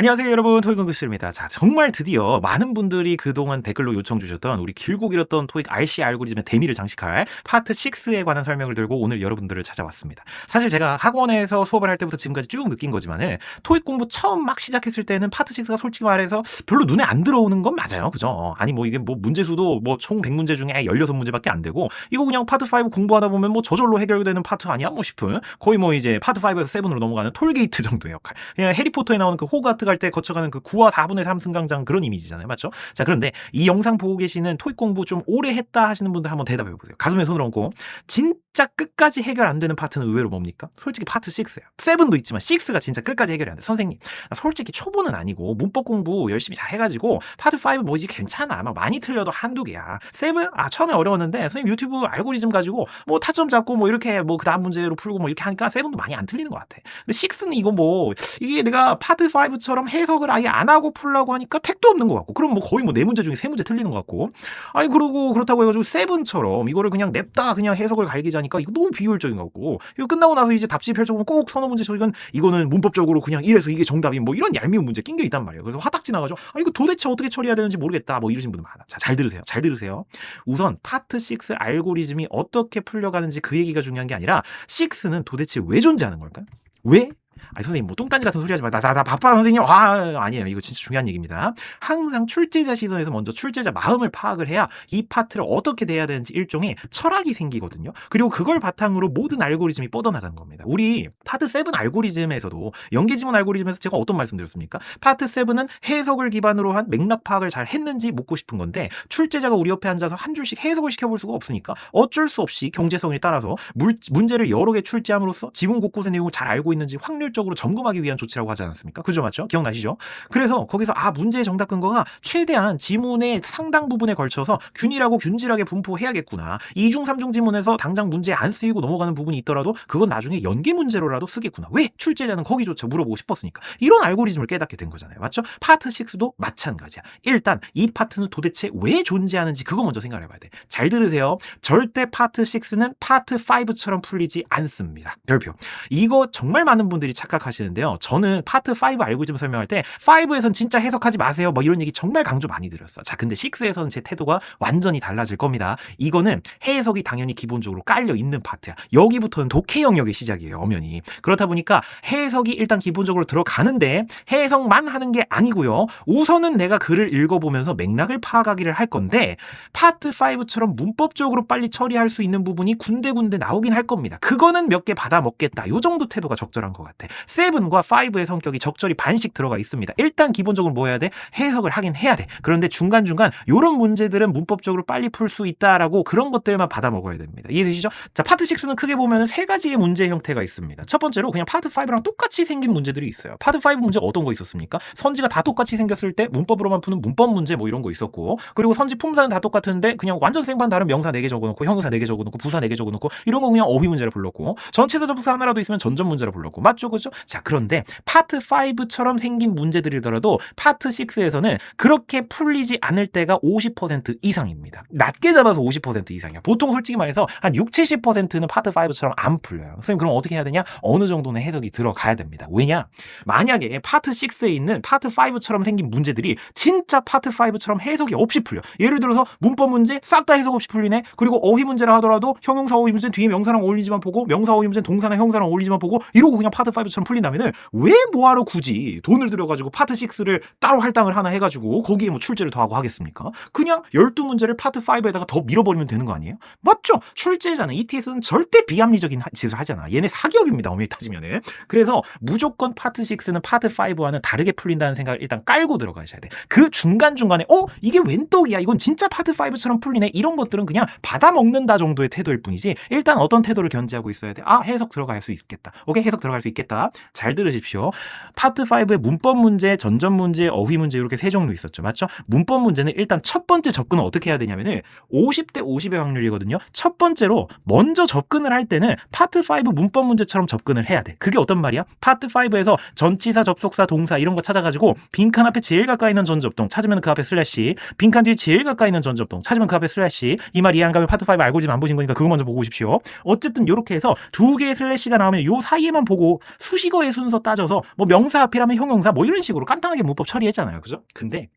안녕하세요 여러분 토익연구실입니다. 자 정말 드디어 많은 분들이 그동안 댓글로 요청 주셨던 우리 길고 길었던 토익 RC 알고리즘의 대미를 장식할 파트 6에 관한 설명을 들고 오늘 여러분들을 찾아왔습니다. 사실 제가 학원에서 수업을 할 때부터 지금까지 쭉 느낀 거지만은 토익 공부 처음 막 시작했을 때는 파트 6가 솔직히 말해서 별로 눈에 안 들어오는 건 맞아요. 그죠? 어, 아니 뭐 이게 뭐 문제 수도 뭐 총 100문제 중에 16문제밖에 안 되고 이거 그냥 파트 5 공부하다 보면 뭐 저절로 해결되는 파트 아니야 뭐 싶은 거의 뭐 이제 파트 5에서 7으로 넘어가는 톨게이트 정도의 역할. 그냥 해리포터에 나오는 그 호가트 갈 때 거쳐가는 그 9와 4분의 3 승강장 그런 이미지잖아요. 맞죠? 자, 그런데 이 영상 보고 계시는 토익 공부 좀 오래 했다 하시는 분들 한번 대답해 보세요. 가슴에 손을 얹고 진짜 끝까지 해결 안 되는 파트는 의외로 뭡니까? 솔직히 파트 6예요. 7도 있지만 6가 진짜 끝까지 해결이 안 돼. 선생님, 나 솔직히 초보는 아니고 문법 공부 열심히 잘 해가지고 파트 5 뭐지 괜찮아. 막 많이 틀려도 한두 개야. 7? 아 처음에 어려웠는데 선생님 유튜브 알고리즘 가지고 뭐 타점 잡고 뭐 이렇게 뭐 그 다음 문제로 풀고 뭐 이렇게 하니까 7도 많이 안 틀리는 것 같아. 근데 6는 이거 뭐 이게 내가 파트 5처럼 해석을 아예 안 하고 풀라고 하니까 택도 없는 것 같고 그럼 뭐 거의 뭐 네 문제 중에 세 문제 틀리는 것 같고. 아니 그러고 그렇다고 해가지고 세븐처럼 이거를 그냥 냅다 그냥 해석을 갈기자니까 이거 너무 비효율적인 것 같고 이거 끝나고 나서 이제 답지 펼쳐보면 꼭 서너 문제 저건 이거는 문법적으로 그냥 이래서 이게 정답이 뭐 이런 얄미운 문제 낀 게 있단 말이에요. 그래서 화딱지 나가지고 아 이거 도대체 어떻게 처리해야 되는지 모르겠다. 뭐 이러신 분들 많아. 자 잘 들으세요. 잘 들으세요. 우선 파트 6 알고리즘이 어떻게 풀려가는지 그 얘기가 중요한 게 아니라 6는 도대체 왜 존재하는 걸까요? 왜? 아니 선생님 뭐 똥단지 같은 소리 하지 마. 나, 나, 나 바빠 선생님. 아 아니에요. 이거 진짜 중요한 얘기입니다. 항상 출제자 시선에서 먼저 출제자 마음을 파악을 해야 이 파트를 어떻게 대해야 되는지 일종의 철학이 생기거든요. 그리고 그걸 바탕으로 모든 알고리즘이 뻗어나가는 겁니다. 우리 파트 7 알고리즘에서도 연계 지문 알고리즘에서 제가 어떤 말씀드렸습니까? 파트 7은 해석을 기반으로 한 맥락 파악을 잘 했는지 묻고 싶은 건데 출제자가 우리 옆에 앉아서 한 줄씩 해석을 시켜볼 수가 없으니까 어쩔 수 없이 경제성에 따라서 물, 문제를 여러 개 출제함으로써 지문 곳곳의 내용을 잘 알고 있는지 확률 적으로 점검하기 위한 조치라고 하지 않았습니까? 그죠 맞죠? 기억나시죠? 그래서 거기서 아 문제의 정답 근거가 최대한 지문의 상당 부분에 걸쳐서 균일하고 균질하게 분포해야겠구나. 이중 삼중 지문에서 당장 문제에 안 쓰이고 넘어가는 부분이 있더라도 그건 나중에 연계 문제로라도 쓰겠구나. 왜? 출제자는 거기조차 물어보고 싶었으니까. 이런 알고리즘을 깨닫게 된 거잖아요. 맞죠? 파트 6도 마찬가지야. 일단 이 파트는 도대체 왜 존재하는지 그거 먼저 생각해 봐야 돼. 잘 들으세요. 절대 파트 6는 파트 5처럼 풀리지 않습니다. 별표. 이거 정말 많은 분들이 착각하시는데요. 저는 파트 5 알고리즘 설명할 때 5에선 진짜 해석하지 마세요. 뭐 이런 얘기 정말 강조 많이 드렸어. 자, 근데 6에서는 제 태도가 완전히 달라질 겁니다. 이거는 해석이 당연히 기본적으로 깔려 있는 파트야. 여기부터는 독해 영역의 시작이에요. 엄연히. 그렇다 보니까 해석이 일단 기본적으로 들어가는데 해석만 하는 게 아니고요. 우선은 내가 글을 읽어보면서 맥락을 파악하기를 할 건데 파트 5처럼 문법적으로 빨리 처리할 수 있는 부분이 군데군데 나오긴 할 겁니다. 그거는 몇 개 받아 먹겠다. 요 정도 태도가 적절한 것 같아. 7과 5의 성격이 적절히 반씩 들어가 있습니다. 일단 기본적으로 뭐 해야 돼? 해석을 하긴 해야 돼. 그런데 중간중간 요런 문제들은 문법적으로 빨리 풀 수 있다라고 그런 것들만 받아 먹어야 됩니다. 이해되시죠? 자, 파트 6는 크게 보면 세 가지의 문제 형태가 있습니다. 첫 번째로 그냥 파트 5랑 똑같이 생긴 문제들이 있어요. 파트 5 문제 어떤 거 있었습니까? 선지가 다 똑같이 생겼을 때 문법으로만 푸는 문법 문제 뭐 이런 거 있었고 그리고 선지 품사는 다 똑같은데 그냥 완전 생반 다른 명사 4개 적어놓고 형용사 4개 적어놓고 부사 4개 적어놓고 이런 거 그냥 어휘 문제를 불렀고 전치사 접속사 하나라도 있으면 전전 문제를 불렀고 맞죠? 자 그런데 파트 5처럼 생긴 문제들이더라도 파트 6에서는 그렇게 풀리지 않을 때가 50% 이상입니다. 낮게 잡아서 50% 이상이야. 보통 솔직히 말해서 한 6, 70%는 파트 5처럼 안 풀려요. 선생님 그럼 어떻게 해야 되냐? 어느 정도는 해석이 들어가야 됩니다. 왜냐? 만약에 파트 6에 있는 파트 5처럼 생긴 문제들이 진짜 파트 5처럼 해석이 없이 풀려. 예를 들어서 문법 문제 싹 다 해석 없이 풀리네. 그리고 어휘 문제라 하더라도 형용사 어휘 문제는 뒤에 명사랑 어울리지만 보고 명사 어휘 문제는 동사나 형사랑 어울리지만 보고 이러고 그냥 파트 5 처럼 풀린다면은 왜 뭐하러 굳이 돈을 들여가지고 파트 6를 따로 할당을 하나 해가지고 거기에 뭐 출제를 더하고 하겠습니까? 그냥 12문제를 파트 5에다가 더 밀어버리면 되는 거 아니에요? 맞죠? 출제자는 ETS는 절대 비합리적인 하- 짓을 하잖아. 얘네 사기업입니다. 엄밀히 따지면은. 그래서 무조건 파트 6는 파트 5와는 다르게 풀린다는 생각을 일단 깔고 들어가셔야 돼. 그 중간중간에 어? 이게 웬 떡이야? 이건 진짜 파트 5처럼 풀리네. 이런 것들은 그냥 받아먹는다 정도의 태도일 뿐이지 일단 어떤 태도를 견지하고 있어야 돼. 아 해석 들어갈 수 있겠다. 오케이 해석 들어갈 수 있겠다. 잘 들으십시오. 파트 5의 문법 문제, 전전 문제, 어휘 문제 이렇게 세 종류 있었죠. 맞죠? 문법 문제는 일단 첫 번째 접근은 어떻게 해야 되냐면은 50대 50의 확률이거든요. 첫 번째로 먼저 접근을 할 때는 파트 5 문법 문제처럼 접근을 해야 돼. 그게 어떤 말이야? 파트 5에서 전치사, 접속사, 동사 이런 거 찾아가지고 빈칸 앞에 제일 가까이 있는 전접동 찾으면 그 앞에 슬래시 빈칸 뒤에 제일 가까이 있는 전접동 찾으면 그 앞에 슬래시 이 말 이해 안 가면 파트 5 알고리즘 안 보신 거니까 그거 먼저 보고 오십시오. 어쨌든 이렇게 해서 두 개의 슬래시가 나오면 요 사이에만 보고 수식어의 순서 따져서 뭐 명사 앞이라면 형용사 뭐 이런 식으로 간단하게 문법 처리했잖아요. 그죠? 근데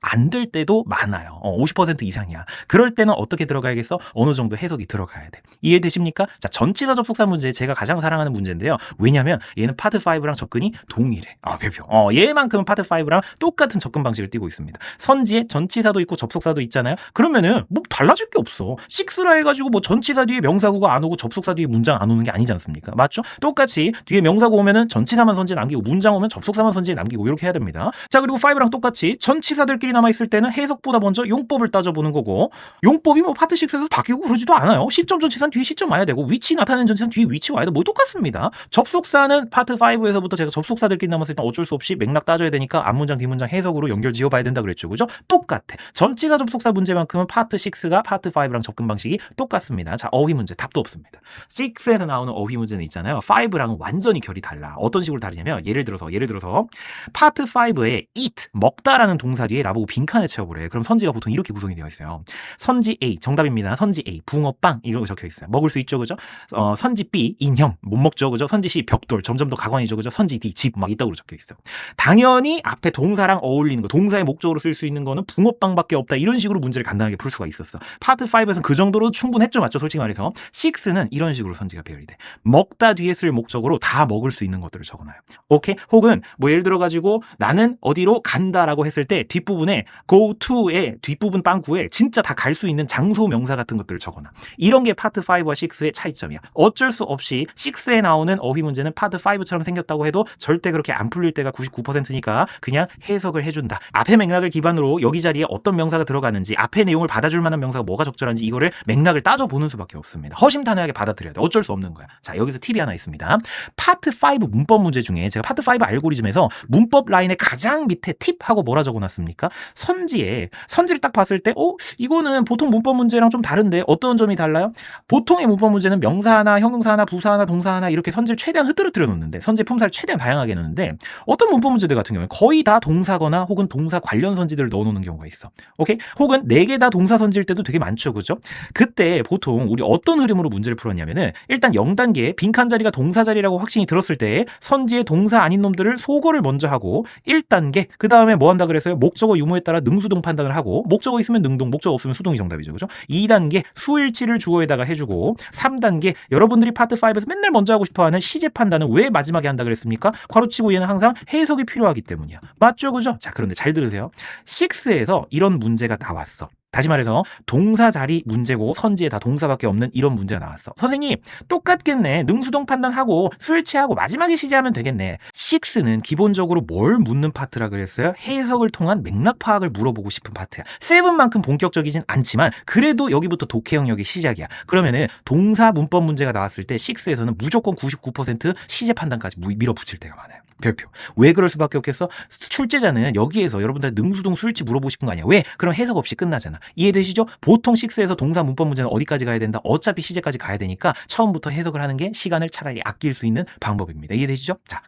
안 될 때도 많아요. 어, 50% 이상이야. 그럴 때는 어떻게 들어가야겠어? 어느 정도 해석이 들어가야 돼. 이해되십니까? 자, 전치사 접속사 문제 제가 가장 사랑하는 문제인데요. 왜냐면 얘는 파트 5랑 접근이 동일해. 아, 별표. 어, 얘만큼은 파트 5랑 똑같은 접근 방식을 띠고 있습니다. 선지에 전치사도 있고 접속사도 있잖아요. 그러면은 뭐 달라질 게 없어. 6라 해 가지고 뭐 전치사 뒤에 명사구가 안 오고 접속사 뒤에 문장 안 오는 게 아니지 않습니까? 맞죠? 똑같이 뒤에 명사구 오면은 전치사만 선지에 남기고 문장 오면 접속사만 선지에 남기고 이렇게 해야 됩니다. 자, 그리고 5랑 똑같이 전치사들 끼리 남아있을 때는 해석보다 먼저 용법을 따져보는 거고 용법이 뭐 파트 6에서 바뀌고 그러지도 않아요. 시점 전치사는 뒤에 시점 와야 되고 위치 나타내는 전치사는 뒤에 위치 와야 돼. 뭐 똑같습니다. 접속사는 파트 5에서부터 제가 접속사들끼리 남았을 때 어쩔 수 없이 맥락 따져야 되니까 앞문장 뒷문장 해석으로 연결 지어봐야 된다 그랬죠. 그죠? 똑같아. 전치사 접속사 문제만큼은 파트 6가 파트 5랑 접근 방식이 똑같습니다. 자, 어휘 문제 답도 없습니다. 6에서 나오는 어휘 문제는 있잖아요. 5랑은 완전히 결이 달라. 어떤 식으로 다르냐면 예를 들어서 예를 들어서 파트 5에 eat 먹다라는 동사 뒤에 나보고 빈칸을 채워보래. 그럼 선지가 보통 이렇게 구성이 되어 있어요. 선지 A 정답입니다. 선지 A 붕어빵 이런 거 적혀 있어요. 먹을 수 있죠, 그죠? 어, 선지 B 인형 못 먹죠, 그죠? 선지 C 벽돌 점점 더 가관이죠, 그죠? 선지 D 집막 이따구로 적혀 있어. 당연히 앞에 동사랑 어울리는 거, 동사의 목적으로 쓸 수 있는 거는 붕어빵밖에 없다. 이런 식으로 문제를 간단하게 풀 수가 있었어. 파트 5에서는 그 정도로 충분했죠, 맞죠? 솔직히 말해서 6는 이런 식으로 선지가 배열이 돼. 먹다 뒤에 쓸 목적으로 다 먹을 수 있는 것들을 적어놔요. 오케이? 혹은 뭐 예를 들어 가지고 나는 어디로 간다라고 했을 때 뒷부분 에 go to의 뒷부분 빵구에 진짜 다 갈 수 있는 장소 명사 같은 것들을 적어놔. 이런 게 파트 5와 6의 차이점이야. 어쩔 수 없이 6에 나오는 어휘 문제는 파트 5처럼 생겼다고 해도 절대 그렇게 안 풀릴 때가 99%니까 그냥 해석을 해준다. 앞의 맥락을 기반으로 여기 자리에 어떤 명사가 들어가는지 앞의 내용을 받아줄 만한 명사가 뭐가 적절한지 이거를 맥락을 따져보는 수밖에 없습니다. 허심탄회하게 받아들여야 돼. 어쩔 수 없는 거야. 자 여기서 팁이 하나 있습니다. 파트 5 문법 문제 중에 제가 파트 5 알고리즘에서 문법 라인의 가장 밑에 팁하고 뭐라 적어놨습니까? 선지에 선지를 딱 봤을 때, 어 이거는 보통 문법 문제랑 좀 다른데 어떤 점이 달라요? 보통의 문법 문제는 명사 하나, 형용사 하나, 부사 하나, 동사 하나 이렇게 선지를 최대한 흐트러뜨려 놓는데 선지 품사를 최대한 다양하게 넣는데 어떤 문법 문제들 같은 경우에 거의 다 동사거나 혹은 동사 관련 선지들을 넣어놓는 경우가 있어. 오케이? 혹은 네 개 다 동사 선지일 때도 되게 많죠, 그죠? 그때 보통 우리 어떤 흐름으로 문제를 풀었냐면은 일단 0단계 빈칸 자리가 동사 자리라고 확신이 들었을 때 선지의 동사 아닌 놈들을 소거를 먼저 하고 1단계 그 다음에 뭐 한다 그랬어요? 목적어 유무에 따라 능수동 판단을 하고 목적어 있으면 능동, 목적어 없으면 수동이 정답이죠, 그죠? 2단계 수일치를 주어에다가 해주고 3단계 여러분들이 파트 5에서 맨날 먼저 하고 싶어하는 시제 판단은 왜 마지막에 한다 그랬습니까? 괄호치고 얘는 항상 해석이 필요하기 때문이야. 맞죠, 그죠? 자, 그런데 잘 들으세요. 6에서 이런 문제가 나왔어. 다시 말해서 동사 자리 문제고 선지에 다 동사밖에 없는 이런 문제가 나왔어. 선생님 똑같겠네. 능수동 판단하고 수일치하고 마지막에 시제하면 되겠네. 6는 기본적으로 뭘 묻는 파트라 그랬어요? 해석을 통한 맥락 파악을 물어보고 싶은 파트야. 7만큼 본격적이진 않지만 그래도 여기부터 독해 영역의 시작이야. 그러면은 동사 문법 문제가 나왔을 때 6에서는 무조건 99% 시제 판단까지 무- 밀어붙일 때가 많아요. 별표. 왜 그럴 수밖에 없겠어? 출제자는 여기에서 여러분들 능수동 수일치 물어보고 싶은 거 아니야. 왜? 그럼 해석 없이 끝나잖아. 이해되시죠? 보통 6에서 동사 문법 문제는 어디까지 가야 된다? 어차피 시제까지 가야 되니까 처음부터 해석을 하는 게 시간을 차라리 아낄 수 있는 방법입니다. 이해되시죠? 자.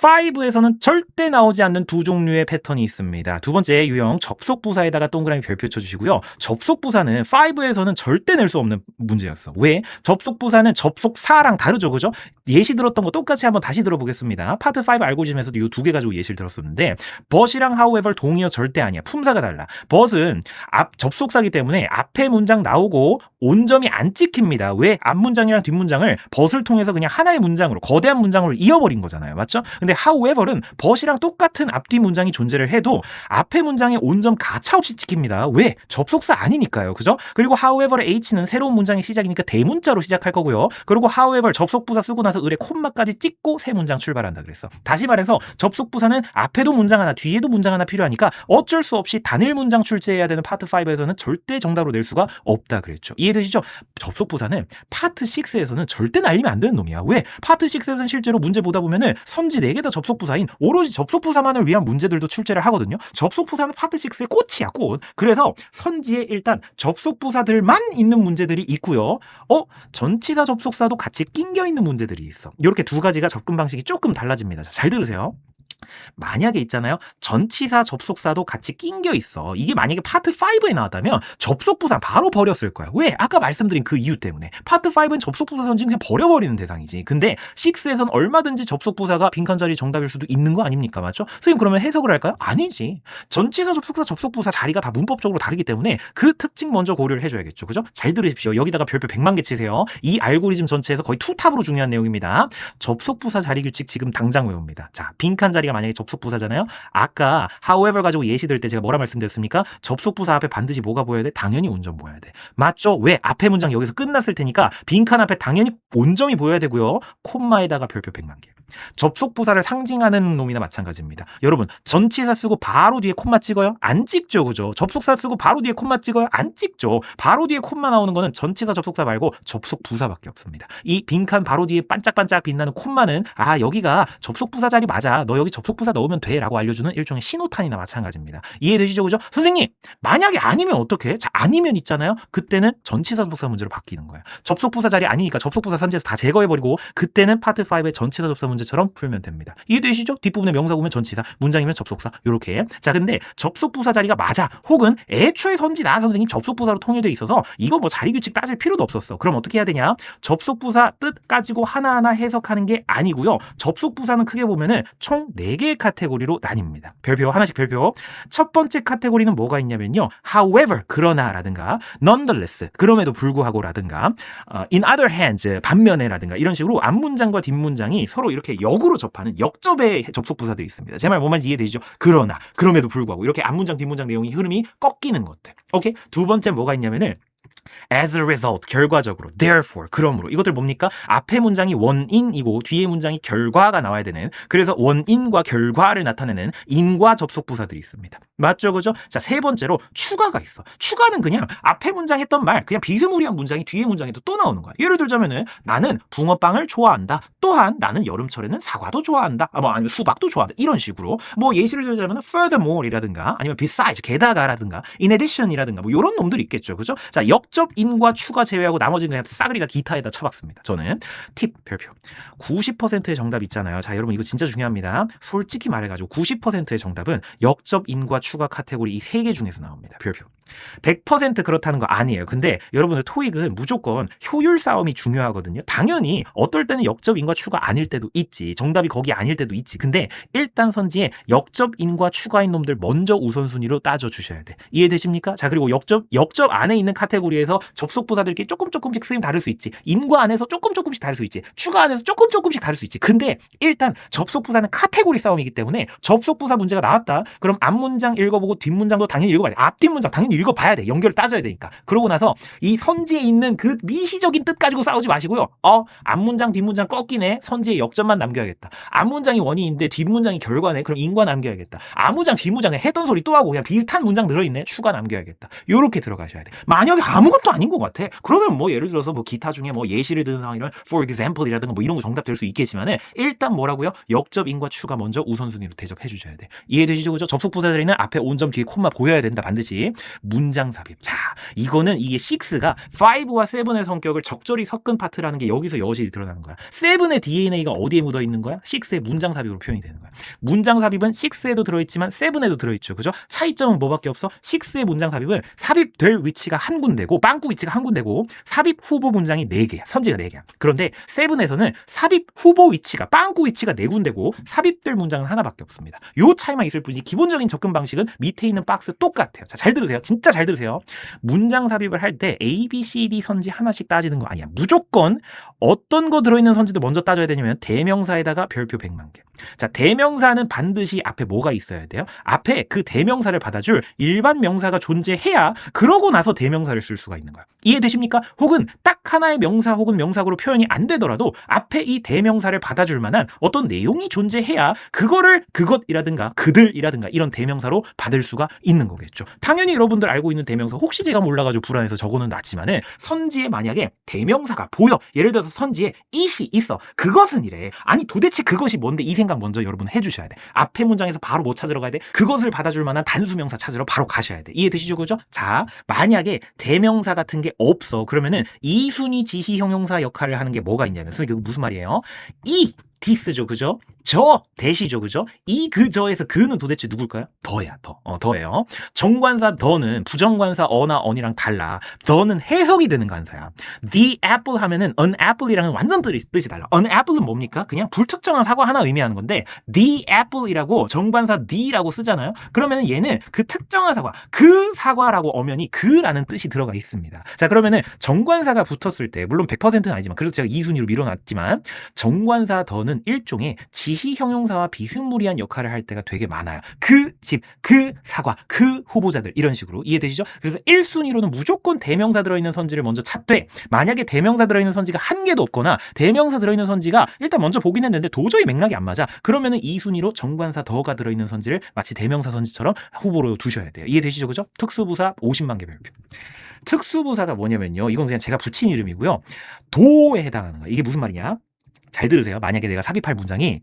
5에서는 절대 나오지 않는 두 종류의 패턴이 있습니다. 두 번째 유형 접속 부사에다가 동그라미 별표 쳐주시고요. 접속 부사는 5에서는 절대 낼 수 없는 문제였어. 왜? 접속 부사는 접속사랑 다르죠, 그죠? 예시 들었던 거 똑같이 한번 다시 들어보겠습니다. 파트 5 알고리즘에서도 이 두 개 가지고 예시를 들었었는데 but이랑 however 동의어 절대 아니야. 품사가 달라. but은 앞 접속사기 때문에 앞에 문장 나오고 온점이 안 찍힙니다. 왜? 앞 문장이랑 뒷 문장을 but을 통해서 그냥 하나의 문장으로 거대한 문장으로 이어버린 거잖아요. 맞죠? 근데 however는 but이랑 똑같은 앞뒤 문장이 존재를 해도 앞에 문장에 온점 가차없이 찍힙니다. 왜? 접속사 아니니까요. 그죠? 그리고 however의 h는 새로운 문장의 시작이니까 대문자로 시작할 거고요. 그리고 however 접속부사 쓰고 나서 을에 콤마까지 찍고 새 문장 출발한다 그랬어. 다시 말해서 접속부사는 앞에도 문장 하나, 뒤에도 문장 하나 필요하니까 어쩔 수 없이 단일 문장 출제해야 되는 파트 5에서는 절대 정답으로 낼 수가 없다 그랬죠. 이해되시죠? 접속부사는 파트 6에서는 절대 날리면 안 되는 놈이야. 왜? 파트 6에서는 실제로 문제 보다 보면은 선지 4개 다 접속부사인 오로지 접속부사만을 위한 문제들도 출제를 하거든요. 접속부사는 파트 6의 꽃이야, 꽃. 그래서 선지에 일단 접속부사들만 있는 문제들이 있고요. 어? 전치사 접속사도 같이 낑겨 있는 문제들이 있어. 이렇게 두 가지가 접근 방식이 조금 달라집니다. 자, 잘 들으세요. 만약에 있잖아요. 전치사 접속사도 같이 낑겨 있어. 이게 만약에 파트 5에 나왔다면 접속부사 바로 버렸을 거야. 왜? 아까 말씀드린 그 이유 때문에. 파트 5는 접속부사 선지 그냥 버려버리는 대상이지. 근데 6에선 얼마든지 접속부사가 빈칸 자리 정답일 수도 있는 거 아닙니까? 맞죠? 선생님 그러면 해석을 할까요? 아니지. 전치사 접속사 접속부사 자리가 다 문법적으로 다르기 때문에 그 특징 먼저 고려를 해줘야겠죠. 그죠? 잘 들으십시오. 여기다가 별표 100만 개 치세요. 이 알고리즘 전체에서 거의 투탑으로 중요한 내용입니다. 접속부사 자리 규칙 지금 당장 외웁니다. 자, 빈칸 자리가 만약에 접속부사잖아요. 아까 however 가지고 예시 들 때 제가 뭐라 말씀드렸습니까? 접속부사 앞에 반드시 뭐가 보여야 돼? 당연히 온점 보여야 돼. 맞죠? 왜? 앞에 문장 여기서 끝났을 테니까 빈칸 앞에 당연히 온점이 보여야 되고요. 콤마에다가 별표 100만 개. 접속 부사를 상징하는 놈이나 마찬가지입니다. 여러분, 전치사 쓰고 바로 뒤에 콤마 찍어요? 안 찍죠, 그죠? 접속사 쓰고 바로 뒤에 콤마 찍어요? 안 찍죠. 바로 뒤에 콤마 나오는 거는 전치사 접속사 말고 접속 부사밖에 없습니다. 이 빈칸 바로 뒤에 반짝반짝 빛나는 콤마는 아, 여기가 접속 부사 자리 맞아. 너 여기 접속 부사 넣으면 돼. 라고 알려주는 일종의 신호탄이나 마찬가지입니다. 이해되시죠, 그죠? 선생님, 만약에 아니면 어떻게? 자, 아니면 있잖아요. 그때는 전치사 접속사 문제로 바뀌는 거예요. 접속 부사 자리 아니니까 접속 부사 선지에서 다 제거해버리고 그때는 파트 5의 전치사 접속사 문제 처럼 풀면 됩니다. 이해되시죠? 뒷부분에 명사 보면 전치사, 문장이면 접속사 요렇게. 자, 근데 접속부사 자리가 맞아. 혹은 애초에 선지 나 선생님 접속부사로 통일돼 있어서 이거 뭐 자리 규칙 따질 필요도 없었어. 그럼 어떻게 해야 되냐? 접속부사 뜻 가지고 하나하나 해석하는 게 아니고요. 접속부사는 크게 보면은 총 4개의 카테고리로 나뉩니다. 별표 하나씩 별표. 첫 번째 카테고리는 뭐가 있냐면요. however 그러나라든가 nonetheless 그럼에도 불구하고라든가 어, in other hands 반면에라든가 이런 식으로 앞문장과 뒷문장이 서로 이렇게 역으로 접하는 역접의 접속 부사들이 있습니다. 제 말 뭔 말인지 이해되시죠? 그러나 그럼에도 불구하고 이렇게 앞문장 뒷문장 내용이 흐름이 꺾이는 것들. 오케이 두 번째 뭐가 있냐면은 as a result 결과적으로 therefore 그러므로. 이것들 뭡니까? 앞에 문장이 원인이고 뒤에 문장이 결과가 나와야 되는 그래서 원인과 결과를 나타내는 인과 접속 부사들이 있습니다. 맞죠? 그죠? 자 세 번째로 추가가 있어. 추가는 그냥 앞에 문장 했던 말 그냥 비스무리한 문장이 뒤에 문장에도 또 나오는 거야. 예를 들자면은 나는 붕어빵을 좋아한다. 또한 나는 여름철에는 사과도 좋아한다. 아, 뭐 아니면 수박도 좋아한다. 이런 식으로. 뭐 예시를 들자면 furthermore이라든가 아니면 besides 게다가라든가 in addition이라든가 뭐 이런 놈들이 있겠죠. 그죠? 자 역접 인과 추가 제외하고 나머지는 그냥 싸그리 다 기타에다 쳐박습니다. 저는 팁 별표 90%의 정답 있잖아요. 자 여러분 이거 진짜 중요합니다. 솔직히 말해가지고 90%의 정답은 역접 인과 추가 카테고리 이 세 개 중에서 나옵니다. 별표 100% 그렇다는 거 아니에요. 근데 여러분들 토익은 무조건 효율 싸움이 중요하거든요. 당연히 어떨 때는 역접 인과 추가 아닐 때도 있지. 정답이 거기 아닐 때도 있지. 근데 일단 선지에 역접 인과 추가인 놈들 먼저 우선순위로 따져 주셔야 돼. 이해되십니까? 자 그리고 역접 역접 안에 있는 카테고리에서 접속 부사들끼리 조금 조금씩 쓰임 다를 수 있지. 인과 안에서 조금 조금씩 다를 수 있지. 추가 안에서 조금 조금씩 다를 수 있지. 근데 일단 접속 부사는 카테고리 싸움이기 때문에 접속 부사 문제가 나왔다. 그럼 앞 문장 읽어보고 뒷 문장도 당연히 읽어봐야 돼. 앞뒷 문장 당연히 읽어봐야 돼. 연결을 따져야 되니까. 그러고 나서 이 선지에 있는 그 미시적인 뜻 가지고 싸우지 마시고요. 어, 앞문장, 뒷문장 꺾이네. 선지에 역점만 남겨야겠다. 앞문장이 원인인데 뒷문장이 결과네. 그럼 인과 남겨야겠다. 앞문장, 뒷문장에 했던 소리 또 하고 그냥 비슷한 문장 들어있네. 추가 남겨야겠다. 요렇게 들어가셔야 돼. 만약에 아무것도 아닌 것 같아. 그러면 뭐 예를 들어서 뭐 기타 중에 뭐 예시를 드는 상황이면 for example이라든가 뭐 이런 거 정답 될 수 있겠지만은 일단 뭐라고요? 역접, 인과, 추가 먼저 우선순위로 대접해 주셔야 돼. 이해되시죠? 그죠? 접속 부사들이는 앞에 온점 뒤에 콤마 보여야 된다. 반드시. 문장 삽입. 자, 이거는 이게 6가 5와 7의 성격을 적절히 섞은 파트라는 게 여기서 여실히 드러나는 거야. 7의 DNA가 어디에 묻어 있는 거야? 6의 문장 삽입으로 표현이 되는 거야. 문장 삽입은 6에도 들어있지만 7에도 들어있죠. 그죠? 차이점은 뭐밖에 없어? 6의 문장 삽입은 삽입될 위치가 한 군데고 빵꾸 위치가 한 군데고 삽입 후보 문장이 4개야. 선지가 4개야. 그런데 7에서는 삽입 후보 위치가 빵꾸 위치가 4군데고 삽입될 문장은 하나밖에 없습니다. 요 차이만 있을 뿐이지 기본적인 접근 방식은 밑에 있는 박스 똑같아요. 자, 잘 들으세요. 진짜 잘 들으세요. 문장 삽입을 할 때 A, B, C, D 선지 하나씩 따지는 거 아니야. 무조건 어떤 거 들어있는 선지도 먼저 따져야 되냐면 대명사에다가 별표 100만 개. 자, 대명사는 반드시 앞에 뭐가 있어야 돼요? 앞에 그 대명사를 받아줄 일반 명사가 존재해야 그러고 나서 대명사를 쓸 수가 있는 거야. 이해되십니까? 혹은 딱 하나의 명사 혹은 명사구로 표현이 안 되더라도 앞에 이 대명사를 받아줄 만한 어떤 내용이 존재해야 그거를 그것이라든가 그들이라든가 이런 대명사로 받을 수가 있는 거겠죠. 당연히 여러분들 알고 있는 대명사 혹시 제가 몰라가지고 불안해서 적어는 놨지만은 선지에 만약에 대명사가 보여. 예를 들어서 선지에 it이 있어. 그것은 이래. 아니 도대체 그것이 뭔데? 이 생각 먼저 여러분 해주셔야 돼. 앞에 문장에서 바로 뭐 찾으러 가야 돼? 그것을 받아줄 만한 단수명사 찾으러 바로 가셔야 돼. 이해되시죠 그죠? 자 만약에 대명사 같은 게 없어. 그러면은 이순위 지시 형용사 역할을 하는 게 뭐가 있냐면 무슨 말이에요? 이 this죠, 그죠? 저, 대시죠, 그죠? 이 그 저에서 그는 도대체 누굴까요? 더야, 더. 어, 더예요. 정관사 더는 부정관사 어나 언이랑 달라. 더는 해석이 되는 관사야. The apple 하면은 an apple이랑은 완전 뜻이, 달라. an apple은 뭡니까? 그냥 불특정한 사과 하나 의미하는 건데 the apple이라고 정관사 the라고 쓰잖아요. 그러면은 얘는 그 특정한 사과, 그 사과라고 엄연히 그라는 뜻이 들어가 있습니다. 자, 그러면은 정관사가 붙었을 때 물론 100%는 아니지만 그래서 제가 2순위로 밀어놨지만 정관사 더는 일종의 지시 형용사와 비스무리한 역할을 할 때가 되게 많아요. 그 집, 그 사과, 그 후보자들 이런 식으로 이해되시죠? 그래서 1순위로는 무조건 대명사 들어있는 선지를 먼저 찾되 만약에 대명사 들어있는 선지가 한 개도 없거나 대명사 들어있는 선지가 일단 먼저 보긴 했는데 도저히 맥락이 안 맞아. 그러면은 2순위로 정관사 더가 들어있는 선지를 마치 대명사 선지처럼 후보로 두셔야 돼요. 이해되시죠? 그죠? 특수부사 50만 개 별표. 특수부사가 뭐냐면요. 이건 그냥 제가 붙인 이름이고요. 도에 해당하는 거예요. 이게 무슨 말이냐? 잘 들으세요. 만약에 내가 삽입할 문장이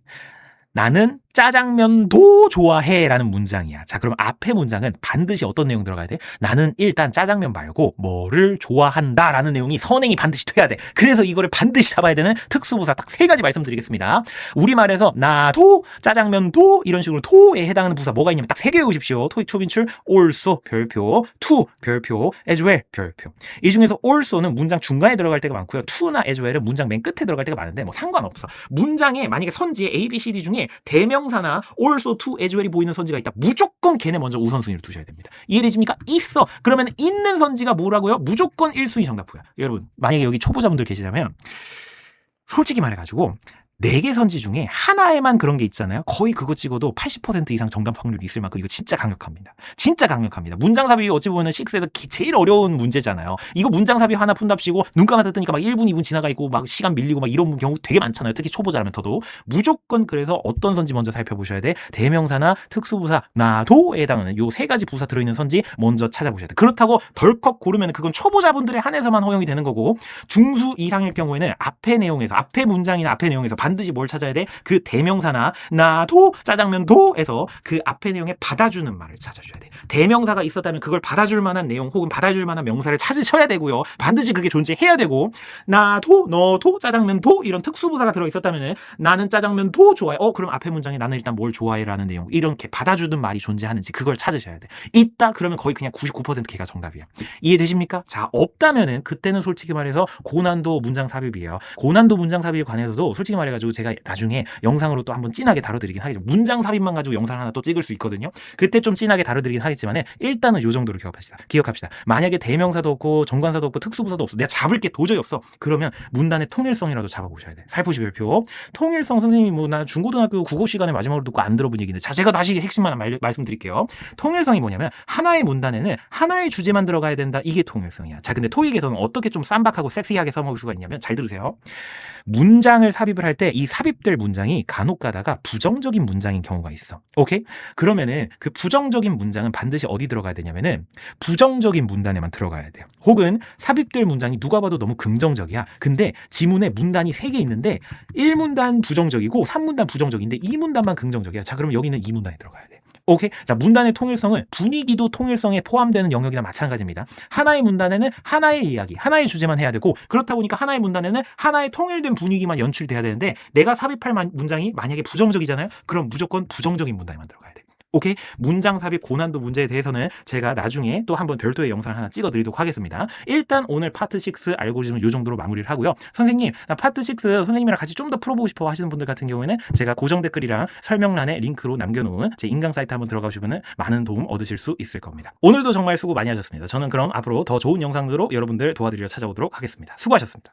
나는 짜장면도 좋아해 라는 문장이야. 자, 그럼 앞에 문장은 반드시 어떤 내용 들어가야 돼? 나는 일단 짜장면 말고 뭐를 좋아한다 라는 내용이 선행이 반드시 돼야 돼. 그래서 이거를 반드시 잡아야 되는 특수부사 딱 세 가지 말씀드리겠습니다. 우리말에서 나도 짜장면도 이런 식으로 도에 해당하는 부사 뭐가 있냐면 딱 세 개 외우십시오. 토익 초빈출 also 별표, to 별표, as well 별표. 이 중에서 also는 문장 중간에 들어갈 때가 많고요. to나 as well은 문장 맨 끝에 들어갈 때가 많은데 뭐 상관없어. 문장에 만약에 선지에 A, B, C, D 중에 대명 사나 also, to, as well이 보이는 선지가 있다. 무조건 걔네 먼저 우선순위로 두셔야 됩니다. 이해되십니까? 있어. 그러면 있는 선지가 뭐라고요? 무조건 1순위 정답부야. 여러분, 만약에 여기 초보자분들 계시다면 솔직히 말해가지고 네 개 선지 중에 하나에만 그런 게 있잖아요. 거의 그거 찍어도 80% 이상 정답 확률이 있을 만큼 이거 진짜 강력합니다. 진짜 강력합니다. 문장 삽입이 어찌 보면 6에서 제일 어려운 문제잖아요. 이거 문장 삽입 하나 푼답시고 눈 감았다 뜨니까 막 1분, 2분 지나가 있고 막 시간 밀리고 막 이런 경우 되게 많잖아요. 특히 초보자라면 더도 무조건 그래서 어떤 선지 먼저 살펴보셔야 돼. 대명사나 특수부사 나도에 해당하는 요 세 가지 부사 들어있는 선지 먼저 찾아보셔야 돼. 그렇다고 덜컥 고르면 그건 초보자분들에 한해서만 허용이 되는 거고 중수 이상일 경우에는 앞에 내용에서 앞에 문장이나 앞에 내용에서 반 드시 뭘 찾아야 돼? 그 대명사나 나도 짜장면도에서 그 앞에 내용에 받아주는 말을 찾아줘야 돼. 대명사가 있었다면 그걸 받아줄 만한 내용 혹은 받아줄 만한 명사를 찾으셔야 되고요. 반드시 그게 존재해야 되고 나도 너도 짜장면도 이런 특수부사가 들어 있었다면 나는 짜장면도 좋아해. 어 그럼 앞에 문장에 나는 일단 뭘 좋아해라는 내용 이렇게 받아주는 말이 존재하는지 그걸 찾으셔야 돼. 있다 그러면 거의 그냥 99% 걔가 정답이야. 이해되십니까? 자 없다면은 그때는 솔직히 말해서 고난도 문장 삽입이에요. 고난도 문장 삽입에 관해서도 솔직히 말해가지고 제가 나중에 영상으로 또 한번 진하게 다뤄드리긴 하겠죠. 문장 삽입만 가지고 영상 하나 또 찍을 수 있거든요. 그때 좀 진하게 다뤄드리긴 하겠지만 일단은 요 정도로 기억합시다. 기억합시다. 만약에 대명사도 없고 정관사도 없고 특수부사도 없어. 내가 잡을 게 도저히 없어. 그러면 문단의 통일성이라도 잡아보셔야 돼. 살포시 별표. 통일성 선생님이 뭐 나 중고등학교 국어 시간에 마지막으로 듣고 안 들어본 얘기인데 자 제가 다시 핵심만 말, 말씀드릴게요. 통일성이 뭐냐면 하나의 문단에는 하나의 주제만 들어가야 된다. 이게 통일성이야. 자 근데 토익에서는 어떻게 좀 쌈박하고 섹시하게 써먹을 수가 있냐면 잘 들으세요. 문장을 삽입을 할 때 이 삽입될 문장이 간혹 가다가 부정적인 문장인 경우가 있어. 오케이? 그러면은 그 부정적인 문장은 반드시 어디 들어가야 되냐면은 부정적인 문단에만 들어가야 돼요. 혹은 삽입될 문장이 누가 봐도 너무 긍정적이야. 근데 지문에 문단이 세 개 있는데 1문단 부정적이고 3문단 부정적인데 2문단만 긍정적이야. 자, 그럼 여기는 2문단에 들어가야 돼. 오케이. 자, 문단의 통일성은 분위기도 통일성에 포함되는 영역이나 마찬가지입니다. 하나의 문단에는 하나의 이야기, 하나의 주제만 해야 되고, 그렇다 보니까 하나의 문단에는 하나의 통일된 분위기만 연출돼야 되는데, 내가 삽입할 만- 문장이 만약에 부정적이잖아요? 그럼 무조건 부정적인 문단에만 들어가야 돼. 오케이? 문장 삽입 고난도 문제에 대해서는 제가 나중에 또 한번 별도의 영상을 하나 찍어 드리도록 하겠습니다. 일단 오늘 파트 6 알고리즘은 이 정도로 마무리를 하고요. 선생님, 나 파트 6 선생님이랑 같이 좀 더 풀어보고 싶어 하시는 분들 같은 경우에는 제가 고정 댓글이랑 설명란에 링크로 남겨놓은 제 인강 사이트 한번 들어가 보시면 많은 도움 얻으실 수 있을 겁니다. 오늘도 정말 수고 많이 하셨습니다. 저는 그럼 앞으로 더 좋은 영상으로 여러분들 도와드리려 찾아오도록 하겠습니다. 수고하셨습니다.